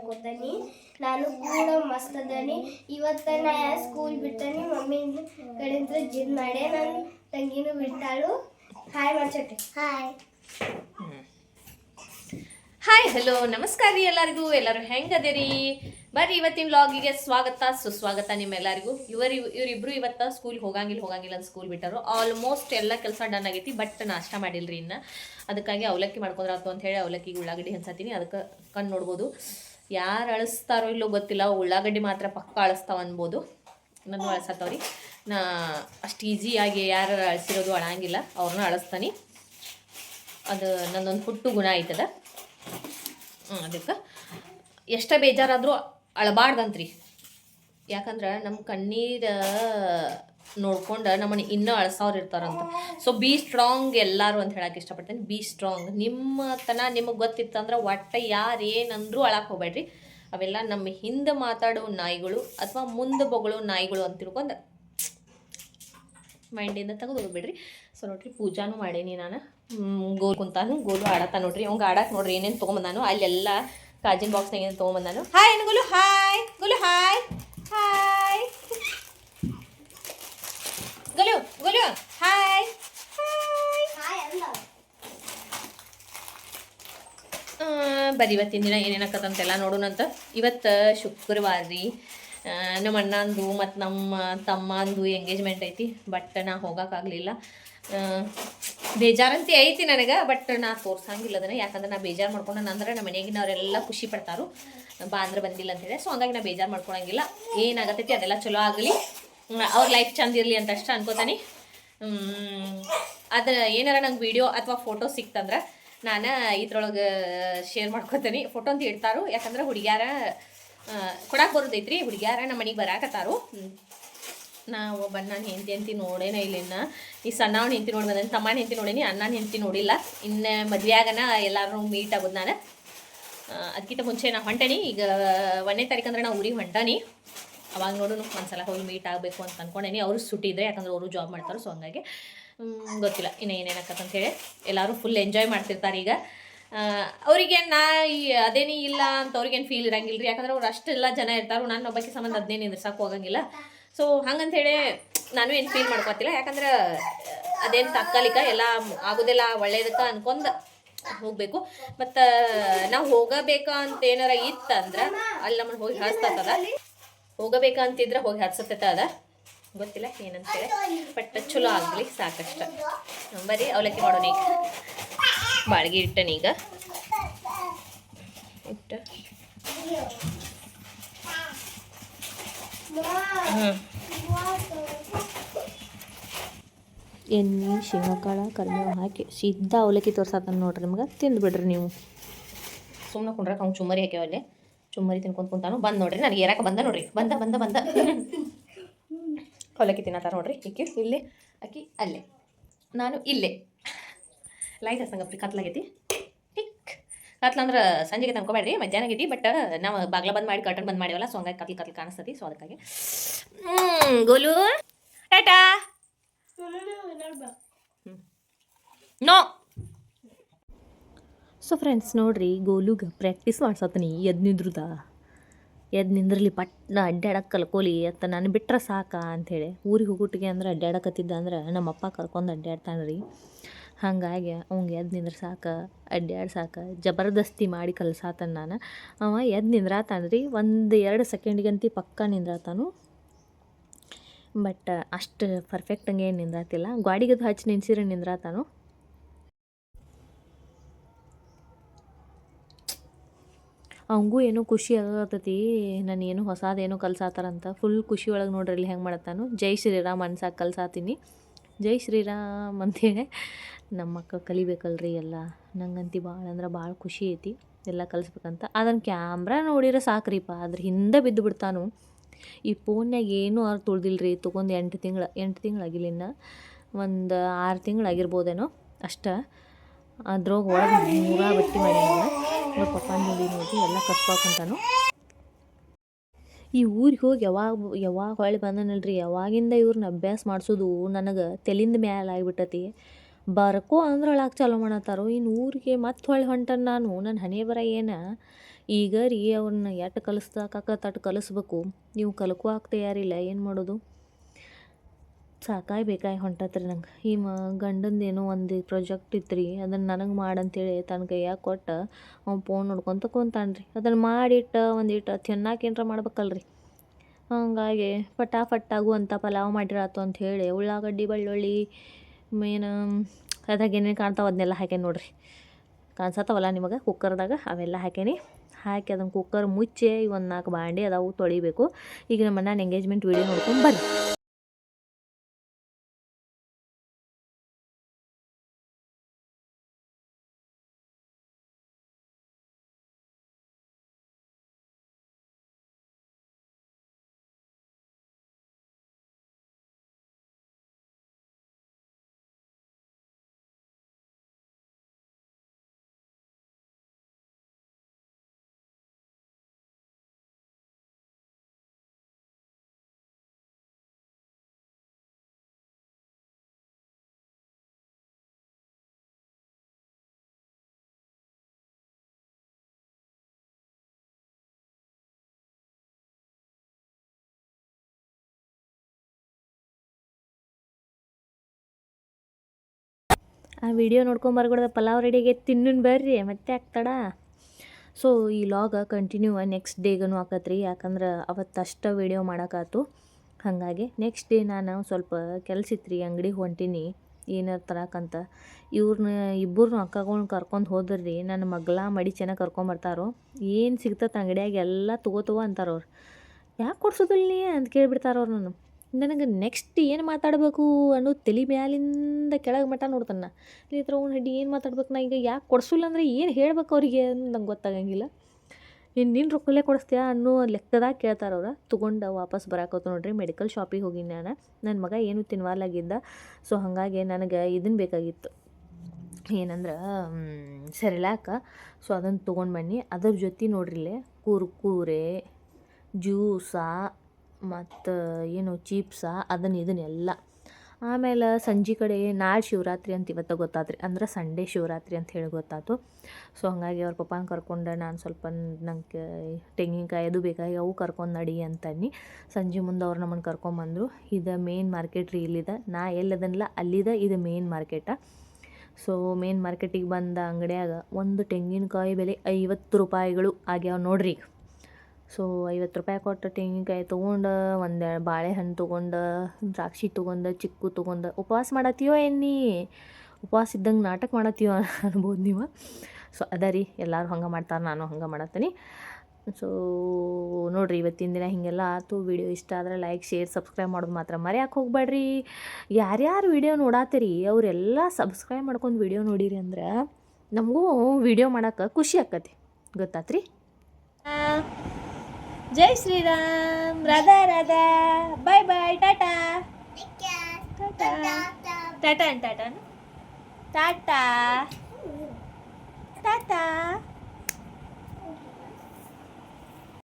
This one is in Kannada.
ಅನ್ಕೋತಾನಿ ನಾನು ಕೂಡ ಮಸ್ತ್ ಅದಾನಿ. ಇವತ್ತ ನಾ ಸ್ಕೂಲ್ ಬಿಡ್ತಾನಿ ಮಮ್ಮಿ ಕಡೆಯಿಂದ ಜಿದ್ ಮಾಡೇ ನನ್ನ ತಂಗಿನೂ ಬಿಡ್ತಾಳು ಹಾಯ್ ಮಾಡ್ಸಟ್ಟೆ ಹಾಯ್ ಹಾಯ್ ಹಲೋ ನಮಸ್ಕಾರ ರೀ ಎಲ್ಲರಿಗೂ. ಎಲ್ಲರೂ ಹೆಂಗದಿರಿ ಬರ್ರಿ ಇವತ್ತಿನ ವ್ಲಾಗಿಗೆ ಸ್ವಾಗತ ಸುಸ್ವಾಗತ ನಿಮ್ಮೆಲ್ಲರಿಗೂ. ಇವರು ಇವರಿಬ್ರು ಇವತ್ತ ಸ್ಕೂಲ್ ಹೋಗಂಗಿಲ್ಲ ಹೋಗಂಗಿಲ್ಲ ಅಂತ ಸ್ಕೂಲ್ ಬಿಟ್ಟರು. ಆಲ್ಮೋಸ್ಟ್ ಎಲ್ಲ ಕೆಲಸ ಡನ್ ಆಗೈತಿ ಬಟ್ ನಾಷ್ಟ ಮಾಡಿಲ್ರಿ ಇನ್ನು. ಅದಕ್ಕಾಗಿ ಅವಲಕ್ಕಿ ಮಾಡ್ಕೊಂಡ್ರಾತು ಅಂತ ಹೇಳಿ ಅವಲಕ್ಕಿಗೆ ಉಳ್ಳಾಗಡ್ಡಿ ಹೆಂಚತೀನಿ ಅದಕ್ಕೆ ಕಣ್ಣು ನೋಡ್ಬೋದು. ಯಾರು ಅಳಿಸ್ತಾರೋ ಇಲ್ಲೋ ಗೊತ್ತಿಲ್ಲ, ಉಳ್ಳಾಗಡ್ಡಿ ಮಾತ್ರ ಪಕ್ಕ ಅಳಿಸ್ತಾವ ಅನ್ಬೋದು. ನನ್ನ ಅಳಿಸತ್ತವ್ರಿ ನಾ ಅಷ್ಟು ಈಸಿಯಾಗಿ ಯಾರು ಅಳಿಸಿರೋದು ಅಳಂಗಿಲ್ಲ ಅವ್ರನ್ನ ಅಳಿಸ್ತಾನೆ. ಅದು ನನ್ನೊಂದು ಹುಟ್ಟು ಗುಣ ಐತದ. ಅದಕ್ಕೆ. ಎಷ್ಟೇ ಬೇಜಾರಾದರೂ ಅಳಬಾರ್ದಂತ್ರಿ. ಯಾಕಂದ್ರೆ ನಮ್ಮ ಕಣ್ಣೀರ ನೋಡ್ಕೊಂಡು ನಮ್ಮನ್ನ ಇನ್ನೂ ಅಳ್ಸೋರು ಇರ್ತಾರಂತ. ಸೊ ಬಿ ಸ್ಟ್ರಾಂಗ್ ಎಲ್ಲರೂ ಅಂತ ಹೇಳಕ್ಕೆ ಇಷ್ಟಪಡ್ತೇನೆ. ಬಿ ಸ್ಟ್ರಾಂಗ್ ನಿಮ್ಮ ತನ ನಿಮಗೆ ಗೊತ್ತಿತ್ತಂದ್ರೆ ಒಟ್ಟು ಯಾರು ಏನಂದ್ರೂ ಅಳಕ್ಕೆ ಹೋಗ್ಬೇಡ್ರಿ. ಅವೆಲ್ಲ ನಮ್ಮ ಹಿಂದೆ ಮಾತಾಡೋ ನಾಯಿಗಳು ಅಥವಾ ಮುಂದೆ ಬೊಗಳೋ ನಾಯಿಗಳು ಅಂತ ತಿಳ್ಕೊಂಡು ಮೈಂಡಿಂದ ತೆಗೆದು ಹೋಗ್ಬಿಡ್ರಿ. ಸೊ ನೋಡ್ರಿ, ಪೂಜಾನು ಮಾಡೀನಿ ನಾನು. ಗೋಲು ಕುಂತಾನು, ಗೋಲು ಆಡತ್ತ ನೋಡ್ರಿ. ಅವ್ಗೆ ಆಡಕ್ಕೆ ನೋಡ್ರಿ ಏನೇನು ತೊಗೊಂಬಂದಾನು, ಅಲ್ಲೆಲ್ಲ ಕಾಜಿನ ಬಾಕ್ಸ್ನಾಗ ಏನೇನು ತೊಗೊಂಬಂದಾನು. ಹಾಯ್ ಏನು ಗೋಲು ಹಾಯ್ ಗುಲು ಹಾಯ್ ಗುಲು ಗುಲು ಹಾಯ್. ಬರಿ ಇವತ್ತಿನ ದಿನ ಏನೇನಾಕತ್ತಂತೆಲ್ಲ ನೋಡೋಣಂತ ಇವತ್ತು ಶುಕ್ರವಾರ ರೀ. ನಮ್ಮ ಅಣ್ಣಂದು ಮತ್ತು ನಮ್ಮ ತಮ್ಮಂದು ಎಂಗೇಜ್ಮೆಂಟ್ ಐತಿ ಬಟ್ ನಾ ಹೋಗೋಕ್ಕಾಗಲಿಲ್ಲ ಬೇಜಾರಂತೆ ಐತಿ ನನಗೆ ಬಟ್ ನಾ ತೋರ್ಸಂಗಿಲ್ಲ ಅದನ್ನು ಯಾಕಂದ್ರೆ ನಾ ಬೇಜಾರು ಮಾಡ್ಕೊಂಡು ಅಂದ್ರೆ ನಮ್ಮ ಮನೆಗಿನವರೆಲ್ಲ ಖುಷಿ ಪಡ್ತಾರು. ಬಾ ಅಂದ್ರೆ ಬಂದಿಲ್ಲ ಅಂತೇಳಿ ಸೊ ಹಂಗಾಗಿ ನಾ ಬೇಜಾರು ಮಾಡ್ಕೊಳಂಗಿಲ್ಲ. ಏನಾಗತ್ತೈತಿ ಅದೆಲ್ಲ ಚಲೋ ಆಗಲಿ. ಅವ್ರ ಲೈಫ್ ಚಂದ ಇರಲಿ ಅಂತ ಅಷ್ಟೇ ಅನ್ಕೋತಾನೆ. ಅದ್ರ ಏನಾರ ನಂಗೆ ವಿಡಿಯೋ ಅಥವಾ ಫೋಟೋ ಸಿಕ್ತಂದ್ರೆ ನಾನು ಇದ್ರೊಳಗೆ ಶೇರ್ ಮಾಡ್ಕೊತೀನಿ. ಫೋಟೋ ಅಂತ ಇಡ್ತಾರೋ, ಯಾಕಂದ್ರೆ ಹುಡುಗ್ಯಾರ ಕೊಡಕ್ಕೆ ಬರೋದೈತ್ರಿ. ಹುಡುಗ್ಯಾರ ನಮ್ಮ ಮನೆಗೆ ಬರಾಕತ್ತಾರು. ನಾವು ಒಬ್ಬ ನಾನು ಹೆಂಡತಿ ಅಂತಿ ನೋಡೇನ ಇಲ್ಲಿನ್ನ. ಈ ಸಣ್ಣವನ ಹೆಂಡತಿ ನೋಡಿ ಬಂದೇನೆ, ತಮ್ಮನ ಹೆಂಡತಿ ನೋಡೀನಿ, ಅಣ್ಣನ ಹೆಂಡತಿ ನೋಡಿಲ್ಲ. ಇನ್ನು ಮದುವೆ ಆಗನ ಎಲ್ಲರೂ ಮೀಟ್ ಆಗೋದು ನಾನು. ಅದಕ್ಕಿಂತ ಮುಂಚೆ ನಾ ಹೊಂಟೇನಿ. ಈಗ ಒಂದನೇ ತಾರೀಕು ಅಂದ್ರೆ ನಾ ಊರಿಗೆ ಹೊಂಟಾನಿ. ಅವಾಗ ನೋಡು ಒಂದ್ಸಲ ಹೋಗಿ ಮೀಟ್ ಆಗಬೇಕು ಅಂತ ಅಂದ್ಕೊಂಡೇನಿ ಅವರು ಸುಟ್ಟಿದ್ರೆ ಯಾಕಂದ್ರೆ ಅವರು ಜಾಬ್ ಮಾಡ್ತಾರೆ ಸೊ ಹಂಗಾಗಿ ಗೊತ್ತಿಲ್ಲ ಇನ್ನು ಹೇಳಿ. ಎಲ್ಲರೂ ಫುಲ್ ಎಂಜಾಯ್ ಮಾಡ್ತಿರ್ತಾರೆ ಈಗ. ಅವರಿಗೆ ನಾ ಈ ಅದೇನಿ ಇಲ್ಲ ಅಂತ ಅವ್ರಿಗೇನು ಫೀಲ್ ಇರಂಗಿಲ್ಲ ರೀ ಯಾಕಂದ್ರೆ ಅವ್ರು ಅಷ್ಟೆಲ್ಲ ಜನ ಇರ್ತಾರೆ, ನಾನು ಒಬ್ಬಕ್ಕೆ ಸಂಬಂಧ ಅದನ್ನೇನು ನಿಂದ್ರಸಕ್ಕೆ ಹೋಗಂಗಿಲ್ಲ. ಸೊ ಹಂಗಂತೇಳಿ ನಾನು ಏನು ಫೀಲ್ ಮಾಡ್ಕೊತಿಲ್ಲ. ಯಾಕಂದ್ರೆ, ಅದೇನು ತಾತ್ಕಾಲಿಕ ಎಲ್ಲ ಆಗೋದಿಲ್ಲ, ಒಳ್ಳೇದಕ್ಕೆ ಅನ್ಕೊಂಡ್ ಹೋಗಬೇಕು. ಮತ್ತು, ನಾವು ಹೋಗಬೇಕಾ ಅಂತ ಏನಾರ ಇತ್ತಂದ್ರೆ, ಅಲ್ಲಿ ನಮ್ಮನ್ನು ಹೋಗಿ ಹರಿಸ್ತದ ಹೋಗಬೇಕಾ ಅಂತಿದ್ರೆ ಹೋಗಿ ಹರ್ಸತ್ತೈತ ಅದ. ಗೊತ್ತಿಲ್ಲ ಏನಂತೇಳಿ. ಬಟ್ ಚಲೋ ಆಗಲಿ ಸಾಕಷ್ಟ. ಬರೀ ಅವಲಕ್ಕಿ ಮಾಡೋಣ ಈಗ. ಬಾಳ್ಗೆ ಇಟ್ಟನೀಗ ಇಟ್ಟು ಎಣ್ಣೆ, ಶೇಂಗಾಕಾಳ, ಕರಿಬೇವು ಹಾಕಿ ಸಿದ್ಧ ಅವಲಕ್ಕಿ ತೋರ್ಸತ್ತ ನೋಡ್ರಿ ನಿಮ್ಗೆ. ತಿಂದು ಬಿಡ್ರಿ ನೀವು. ಸುಮ್ಮನೆ ಕುಂಡ್ರಕ್ಕೆ ಅವ್ನು ಚುಮ್ಮರಿ ಹಾಕ್ಯಾವಲ್ಲೇ. ಚುಮ್ಮರಿ ತಿನ್ಕೊಂತ ಕುಂತಾನು. ಬಂದ್ ನೋಡ್ರಿ ನನಗೆ ಏರಾಕ ಬಂದ ನೋಡ್ರಿ. ಬಂದ ಬಂದ ಬಂದ. ಅವಲಕ್ಕಿ ತಿನ್ನತ್ತಾರ ನೋಡ್ರಿ. ಈಕಿ ಇಲ್ಲಿ ಅಕ್ಕಿ ಅಲ್ಲೇ. ನಾನು ಇಲ್ಲೇ. Light ಹಸಂಗಪ್ರಿ ಕತ್ಲಾಗೈತಿ tick. ಕತ್ಲಂದ್ರೆ ಸಂಜೆಗೆ ತಂದ್ಕೊಬೇಡ್ರಿ ಮಧ್ಯಾಹ್ನ ಆಗೈತಿ ಬಟ್ ನಾವು ಬಾಗ್ಲ ಬಂದ್ ಮಾಡಿ ಕರ್ಟನ್ ಬಂದ್ ಮಾಡಿವಲ್ಲ ಸೊ ಹಂಗಾಗಿ ಕತ್ಲು ಕತ್ಲು ಕಾಣಿಸ್ತತಿ ಸೊ ಅದಕ್ಕಾಗಿ. ಹ್ಞೂ Golu. Tata. No. So friends ನೋಡ್ರಿ, ಗೋಲುಗ ಪ್ರಾಕ್ಟೀಸ್ ಮಾಡ್ಸತ್ತೀನಿ. ಎದ್ದು ನಿಂದ್ರದ? ಎದ್ದು ನಿಂದ್ರಲಿ ಪಟ್ನ ಅಡ್ಡಾಡಕ್ಕೆ ಕಲ್ಕೋಲಿ ಅಂತ ನಾನು ಬಿಟ್ರೆ ಸಾಕ ಅಂಥೇಳಿ ಊರಿಗೆ ಹೋಗುಟ್ಟಿಗೆ ಅಂದ್ರೆ ಅಡ್ಡಾಡಕತ್ತಿದ್ದ ಅಂದ್ರೆ ನಮ್ಮಪ್ಪ ಕರ್ಕೊಂಡು ಅಡ್ಡಾಡ್ತಾನೆ ರೀ ಹಾಗಾಗಿ ಅವಂಗೆ ಎದ್ದು ನಿಂದ್ರೆ ಸಾಕ ಅಡ್ಡಾಡ್ ಸಾಕ, ಜಬರ್ದಸ್ತಿ ಮಾಡಿ ಕಲ್ಸಾತನ ನಾನು. ಅವ ಎದ್ದು ನಿಂದ್ರಾತಾನ ರೀ ಒಂದು ಎರಡು ಸೆಕೆಂಡ್ಗಂತಿ ಪಕ್ಕ ನಿಂದ್ರಾತಾನು. ಬಟ್ ಅಷ್ಟು ಪರ್ಫೆಕ್ಟಂಗೆ ನಿಂದ್ರಾತಿಲ್ಲ. ಗಾಡಿಗದು ಹಚ್ಚಿ ನಿನ್ಸಿರ ನಿಂದ್ರಾತಾನು. ಅವಂಗೂ ಏನೋ ಖುಷಿ ಆಗತೈತಿ ನಾನು ಏನು ಹೊಸದೇನೋ ಕಲ್ಸಾತಾರಂತ ಫುಲ್ ಖುಷಿ ಒಳಗೆ ನೋಡ್ರಿ ಇಲ್ಲಿ ಹೆಂಗೆ ಮಾಡತ್ತಾನು ಜೈ ಶ್ರೀರಾಮ್ ಅನ್ಸಾಕ ಕಲ್ಸಾತೀನಿ. ಜೈ ಶ್ರೀರಾಮ್ ಅಂತೇಳಿ ನಮ್ಮ ಮಕ್ಕ ಕಲಿಬೇಕಲ್ರಿ ಎಲ್ಲ. ನಂಗಂತಿ ಭಾಳ ಅಂದ್ರೆ ಭಾಳ ಖುಷಿ ಐತಿ ಎಲ್ಲ ಕಲಿಸ್ಬೇಕಂತ. ಅದನ್ನು ಕ್ಯಾಮ್ರಾ ನೋಡಿದ್ರೆ ಸಾಕ್ರಿಪ್ಪ. ಅದ್ರ ಹಿಂದೆ ಬಿದ್ದು ಬಿಡ್ತಾನು. ಈ ಫೋನ್ಯಾಗ ಏನೂ ಅವ್ರು ಉಳ್ದಿಲ್ರಿ ತೊಗೊಂಡು ಎಂಟು ತಿಂಗಳು, ಎಂಟು ತಿಂಗಳಾಗಿಲ್ಲ ಇನ್ನು. ಒಂದು ಆರು ತಿಂಗಳಾಗಿರ್ಬೋದೇನೋ ಅಷ್ಟ. ಅದ್ರೊಳಗೆ ಒಳಗೆ ನೂರ ಬಟ್ಟಿ ಮಾಡ್ಯಾನ ಅವ್ರ ಪಪ್ಪ ನೋಡಿ ಎಲ್ಲ ಕಸ್ಕೊಕೊಂತಾನು ಈ ಊರಿಗೆ ಹೋಗಿ ಯಾವಾಗ ಯಾವಾಗ ಹೊಳ್ಳಿ ಬಂದನಲ್ರಿ, ಯಾವಾಗಿಂದ ಇವ್ರನ್ನ ಅಭ್ಯಾಸ ಮಾಡಿಸೋದು ನನಗೆ ತೆಲಿಂದ ಮ್ಯಾಲೆ ಆಗಿಬಿಟ್ಟತಿ. ಬರಕೋ ಅಂದ್ರೆ ಚಾಲೋ ಮಾಡತ್ತಾರೋ ಇನ್ನು ಊರಿಗೆ ಮತ್ತೆ ಹೊಳ್ಳಿ ಹೊಂಟನ ನಾನು ನನ್ನ ಹಣೆ ಬರ ಏನು? ಈಗ ರೀ ಅವ್ರನ್ನ ಎಟ್ಟು ಕಲಿಸ್ದಾಕ ತಟ್ಟು ಕಲಿಸ್ಬೇಕು, ನೀವು ಕಲ್ಕುವಾಕ್ ತಯಾರಿಲ್ಲ, ಏನು ಮಾಡೋದು? ಸಾಕಾಗಿ ಬೇಕಾಗಿ ಹೊಂಟತ್ರಿ ನಂಗೆ. ಈ ಮ ಗಂಡಂದು ಏನೋ ಒಂದು ಪ್ರೊಜೆಕ್ಟ್ ಇತ್ತು ರೀ ಅದನ್ನು ನನಗೆ ಮಾಡಂತೇಳಿ ತನ್ನ ಕೈಯಾಗ ಕೊಟ್ಟು ಅವ್ನು ಫೋನ್ ನೋಡ್ಕೊತ ರೀ ಅದನ್ನು ಮಾಡಿಟ್ಟು ಒಂದಿಟ್ಟು ತಿನ್ನಾಕ ಏನರ ಮಾಡ್ಬೇಕಲ್ರಿ. ಹಂಗಾಗಿ ಫಟಾಫಟ್ಟಾಗು ಅಂತ ಪಲಾವ್ ಮಾಡಿರಾತು ಅಂತ ಹೇಳಿ ಉಳ್ಳಾಗಡ್ಡಿ, ಬೆಳ್ಳುಳ್ಳಿ, ಮೇನ್ ಅದಾಗ ಏನೇನು ಕಾಣ್ತಾವ ಅದನ್ನೆಲ್ಲ ಹಾಕೇನಿ ನೋಡ್ರಿ. ಕಾಣಿಸತ್ತವಲ್ಲ ನಿಮಗೆ? ಕುಕ್ಕರ್ದಾಗ ಅವೆಲ್ಲ ಹಾಕೇನಿ ಹಾಕಿ ಅದನ್ನು ಕುಕ್ಕರ್ ಮುಚ್ಚಿ ಒಂದು ನಾಲ್ಕು ಬಾಂಡೆ ಅದಾವು ತೊಳಿಬೇಕು. ಈಗ ನಮ್ಮ ಅಣ್ಣನ ಎಂಗೇಜ್ಮೆಂಟ್ ವೀಡಿಯೋ ನೋಡ್ಕೊಂಡು ಬರ್ರಿ. ಆ ವಿಡಿಯೋ ನೋಡ್ಕೊಂಬರ್ಗುಡ್ದ ಪಲಾವ್ ರೆಡಿಗೆ ತಿನ್ನು ಬರ್ರಿ, ಮತ್ತೆ ಆಗ್ತಡ. ಸೊ ಈ ಲಾಗ ಕಂಟಿನ್ಯೂ ನೆಕ್ಸ್ಟ್ ಡೇಗನು ಆಕತ್ರಿ, ಯಾಕಂದ್ರೆ ಅವತ್ತು ಅಷ್ಟು ವಿಡಿಯೋ ಮಾಡೋಕ್ಕಾತು ಹಾಗಾಗಿ ನೆಕ್ಸ್ಟ್ ಡೇ ನಾನು ಸ್ವಲ್ಪ ಕೆಲಸ ಇತ್ತು ರೀ ಅಂಗಡಿಗೆ ಹೊಂಟೀನಿ, ಏನಾರು ತರಕಂತ. ಇವ್ರನ್ನ ಇಬ್ಬರನ್ನ ಅಕ್ಕಗಳ್ನ ಕರ್ಕೊಂಡು ಹೋದ್ರಿ ನನ್ನ ಮಗ್ಲ ಮಡಿ ಚೆನ್ನಾಗಿ ಕರ್ಕೊಂಬರ್ತಾರೋ ಏನು ಸಿಗ್ತತ್ತೆ ಅಂಗಡಿಯಾಗ ಎಲ್ಲ ತಗೋ ಅಂತಾರವ್ರು ಯಾಕೆ ಕೊಡ್ಸೋದಿಲ್ಲ ನೀ ಅಂತ ಕೇಳಿಬಿಡ್ತಾರವ್ರು ನಾನು. ನನಗೆ ನೆಕ್ಸ್ಟ್ ಏನು ಮಾತಾಡಬೇಕು ಅನ್ನೋ ತಲೆ ಮ್ಯಾಲಿಂದ ಕೆಳಗೆ ಮಟ್ಟ ನೋಡ್ತಾನೆ. ಈ ಥರ ಅವ್ನು ಹಡ್ಡಿ ಏನು ಮಾತಾಡ್ಬೇಕು ನಾ ಈಗ ಯಾಕೆ ಕೊಡ್ಸಿಲ್ಲ ಅಂದರೆ ಏನು ಹೇಳ್ಬೇಕು ಅವರಿಗೆ ನಂಗೆ ಗೊತ್ತಾಗಂಗಿಲ್ಲ. ಇನ್ನು ನಿನ್ನ ರೊಕ್ಕಲ್ಲೇ ಕೊಡಿಸ್ತೀಯಾ ಅನ್ನೋ ಲೆಕ್ಕದಾಗ ಕೇಳ್ತಾರೆ ಅವ್ರು. ತೊಗೊಂಡು ವಾಪಸ್ ಬರಾಕತ್ತು ನೋಡ್ರಿ ಮೆಡಿಕಲ್ ಶಾಪಿಗೆ ಹೋಗಿನಿ ನಾನು. ನನ್ನ ಮಗ ಏನು ತಿನ್ವಾಲಾಗಿದ್ದ ಸೊ ಹಾಗಾಗಿ ನನಗೆ ಇದನ್ನು ಬೇಕಾಗಿತ್ತು. ಏನಂದ್ರೆ ಸೆರೆಲಾಕ. ಸೊ ಅದನ್ನು ತೊಗೊಂಡು ಬನ್ನಿ. ಅದ್ರ ಜೊತೆ ನೋಡ್ರಿಲ್ಲೇ ಕುರ್ಕುರೆ, ಜ್ಯೂಸ ಮತ್ತು ಏನು ಚೀಪ್ಸ ಅದನ್ನು ಇದನ್ನೆಲ್ಲ ಆಮೇಲೆ ಸಂಜೆ ಕಡೆ ನಾಳೆ ಶಿವರಾತ್ರಿ ಅಂತ ಇವತ್ತು ಗೊತ್ತಾತ್ರಿ. ಅಂದ್ರೆ ಸಂಡೇ ಶಿವರಾತ್ರಿ ಅಂತ ಹೇಳಿ ಗೊತ್ತಾಯ್ತು ಸೊ ಹಾಗಾಗಿ ಅವ್ರ ಪಪ್ಪನ ಕರ್ಕೊಂಡು ನಾನು ಸ್ವಲ್ಪ ನಂಗೆ ತೆಂಗಿನಕಾಯಿ ಅದು ಬೇಕಾಗಿ ಅವು ಕರ್ಕೊಂಡು ನಡಿ ಅಂತನ್ನಿ. ಸಂಜೆ ಮುಂದೆ ಅವ್ರು ನಮ್ಮನ್ನು ಕರ್ಕೊಂಬಂದರು ಇದು ಮೇನ್ ಮಾರ್ಕೆಟ್ ರೀ ಇಲ್ಲಿದೆ. ನಾ ಎಲ್ಲದನ್ನಲ್ಲ ಅಲ್ಲಿದೆ. ಇದು ಮೇನ್ ಮಾರ್ಕೆಟ ಸೊ ಮೇನ್ ಮಾರ್ಕೆಟಿಗೆ ಬಂದ ಅಂಗಡಿಯಾಗ ಒಂದು ತೆಂಗಿನಕಾಯಿ ಬೆಲೆ ಐವತ್ತು ರೂಪಾಯಿಗಳು ಆಗ್ಯಾವ ನೋಡ್ರಿ ಸೊ ಐವತ್ತು ರೂಪಾಯಿ ಕೊಟ್ಟು ತೆಂಗಿನಕಾಯಿ ತೊಗೊಂಡು, ಒಂದು ಬಾಳೆಹಣ್ಣು ತೊಗೊಂಡು, ದ್ರಾಕ್ಷಿ ತೊಗೊಂಡು, ಚಿಕ್ಕು ತೊಗೊಂಡು, ಉಪವಾಸ ಮಾಡತ್ತೀವೋ ಎನ್ನಿ? ಉಪವಾಸ ಇದ್ದಂಗೆ ನಾಟಕ ಮಾಡತ್ತೀವೋ ಅನ್ಬೋದು ನೀವು. ಸೊ ಅದ ರೀ, ಎಲ್ಲರೂ ಹಂಗೆ ಮಾಡ್ತಾರೆ, ನಾನು ಹಂಗೆ ಮಾಡತ್ತೀನಿ. ಸೊ ನೋಡಿರಿ, ಇವತ್ತಿನ ದಿನ ಹೀಗೆಲ್ಲ ಆತು. ವಿಡಿಯೋ ಇಷ್ಟ ಆದರೆ ಲೈಕ್ ಶೇರ್ ಸಬ್ಸ್ಕ್ರೈಬ್ ಮಾಡೋದು ಮಾತ್ರ ಮರೆಯಕ್ಕೆ ಹೋಗ್ಬೇಡ್ರಿ. ಯಾರ್ಯಾರು ವಿಡಿಯೋ ನೋಡಾತೀರಿ, ಅವರೆಲ್ಲ ಸಬ್ಸ್ಕ್ರೈಬ್ ಮಾಡ್ಕೊಂಡು ವಿಡಿಯೋ ನೋಡಿರಿ ಅಂದ್ರೆ ನಮಗೂ ವಿಡಿಯೋ ಮಾಡೋಕೆ ಖುಷಿ ಆಕತಿ ಗೊತ್ತಾತ್ರಿ? ಜೈ ಶ್ರೀರಾಮ್ ರಾಧಾ ರಾಧಾ ಬಾಯ್ ಬಾಯ್ ಟಾಟಾ ಟಾಟಾ ಟಾಟಾ ಟಾಟಾ ಟಾಟಾ ಟಾಟಾ